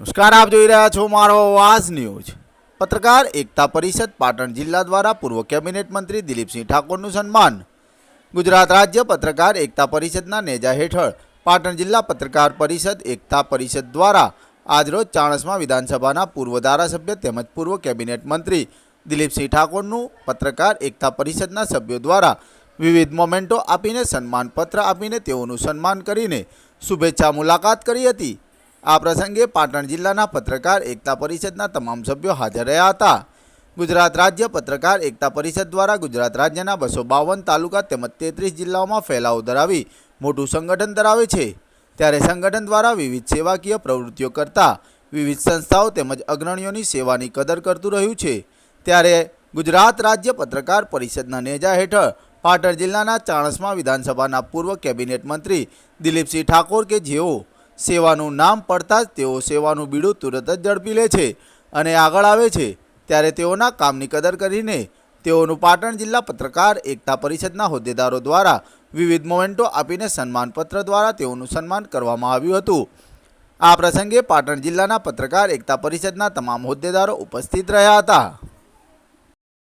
નમસ્કાર, આપ જોઈ રહ્યા છો મારો આવાજ ન્યૂઝ. પત્રકાર એકતા પરિષદ પાટણ જિલ્લા દ્વારા પૂર્વ કેબિનેટ મંત્રી દિલીપસિંહ ઠાકોરનું સન્માન. ગુજરાત રાજ્ય પત્રકાર એકતા પરિષદના નેજા હેઠળ પાટણ જિલ્લા પત્રકાર પરિષદ એકતા પરિષદ દ્વારા આજરોજ ચાણસમાં વિધાનસભાના પૂર્વ ધારાસભ્ય તેમજ પૂર્વ કેબિનેટ મંત્રી દિલીપસિંહ ઠાકોરનું પત્રકાર એકતા પરિષદના સભ્યો દ્વારા વિવિધ મોમેન્ટો આપીને સન્માનપત્ર આપીને તેઓનું સન્માન કરીને શુભેચ્છા મુલાકાત કરી હતી. આ પ્રસંગે પાટણ જિલ્લાના પત્રકાર એકતા પરિષદના તમામ સભ્યો હાજર રહ્યા હતા. ગુજરાત રાજ્ય પત્રકાર એકતા પરિષદ દ્વારા ગુજરાત રાજ્યના બસો બાવન તાલુકા તેમજ તેત્રીસ જિલ્લાઓમાં ફેલાવો ધરાવી મોટું સંગઠન ધરાવે છે. ત્યારે સંગઠન દ્વારા વિવિધ સેવાકીય પ્રવૃત્તિઓ કરતા વિવિધ સંસ્થાઓ તેમજ અગ્રણીઓની સેવાની કદર કરતું રહ્યું છે. ત્યારે ગુજરાત રાજ્ય પત્રકાર પરિષદના નેજા હેઠળ પાટણ જિલ્લાના ચાણસમાં વિધાનસભાના પૂર્વ કેબિનેટ મંત્રી દિલીપસિંહ ઠાકોર કે જેઓ સેવાનું નામ પડતા જ તેઓ સેવાનું બીડું તુરત જ ઝડપી લે છે અને આગળ આવે છે, ત્યારે તેઓના કામની કદર કરીને તેઓનું પાટણ જિલ્લા પત્રકાર એકતા પરિષદના હોદ્દેદારો દ્વારા વિવિધ મોમેન્ટો આપીને સન્માનપત્ર દ્વારા તેઓનું સન્માન કરવામાં આવ્યું હતું. આ પ્રસંગે પાટણ જિલ્લાના પત્રકાર એકતા પરિષદના તમામ હોદ્દેદારો ઉપસ્થિત રહ્યા હતા.